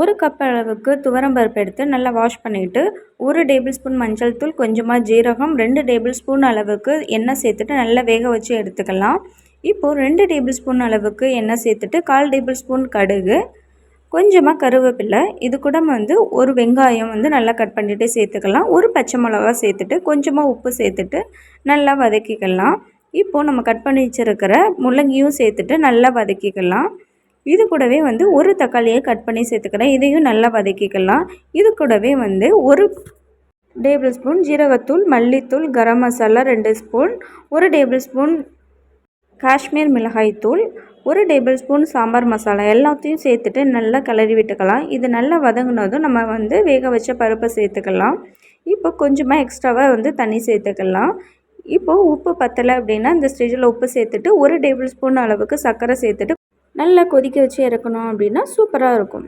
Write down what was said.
ஒரு கப் அளவுக்கு துவரம்பருப்பு எடுத்து நல்லா வாஷ் பண்ணிவிட்டு ஒரு டேபிள் ஸ்பூன் மஞ்சள் தூள் கொஞ்சமாக ஜீரகம் ரெண்டு டேபிள் ஸ்பூன் அளவுக்கு எண்ணெய் சேர்த்துட்டு நல்லா வேக வச்சு எடுத்துக்கலாம். இப்போது ரெண்டு டேபிள் ஸ்பூன் அளவுக்கு எண்ணெய் சேர்த்துட்டு கால் டேபிள் ஸ்பூன் கடுகு கொஞ்சமாக கருவேப்பிலை இது கூட வந்து ஒரு வெங்காயம் வந்து நல்லா கட் பண்ணிவிட்டு சேர்த்துக்கலாம். ஒரு பச்சை மிளகா சேர்த்துட்டு கொஞ்சமாக உப்பு சேர்த்துட்டு நல்லா வதக்கிக்கலாம். இப்போது நம்ம கட் பண்ணி வச்சுருக்கிற முள்ளங்கியும் சேர்த்துட்டு நல்லா வதக்கிக்கலாம். இது கூடவே வந்து ஒரு தக்காளியை கட் பண்ணி சேர்த்துக்கிறேன். இதையும் நல்லா வதக்கிக்கலாம். இது கூடவே வந்து ஒரு டேபிள் ஸ்பூன் ஜீரகத்தூள் மல்லித்தூள் கரம் மசாலா ரெண்டு ஸ்பூன் ஒரு டேபிள் ஸ்பூன் காஷ்மீர் மிளகாய்த்தூள் ஒரு டேபிள் ஸ்பூன் சாம்பார் மசாலா எல்லாத்தையும் சேர்த்துட்டு நல்லா கிளறி விட்டுக்கலாம். இது நல்லா வதங்கினதும் நம்ம வந்து வேக வச்ச பருப்பை சேர்த்துக்கலாம். இப்போ கொஞ்சமாக எக்ஸ்ட்ராவாக வந்து தண்ணி சேர்த்துக்கலாம். இப்போது உப்பு பத்தலை அப்படின்னா இந்த ஸ்டேஜில் உப்பு சேர்த்துட்டு ஒரு டேபிள் ஸ்பூன் அளவுக்கு சர்க்கரை சேர்த்துட்டு நல்லா கொதிக்க வச்சு இறக்கணும் அப்படின்னா சூப்பராக இருக்கும்.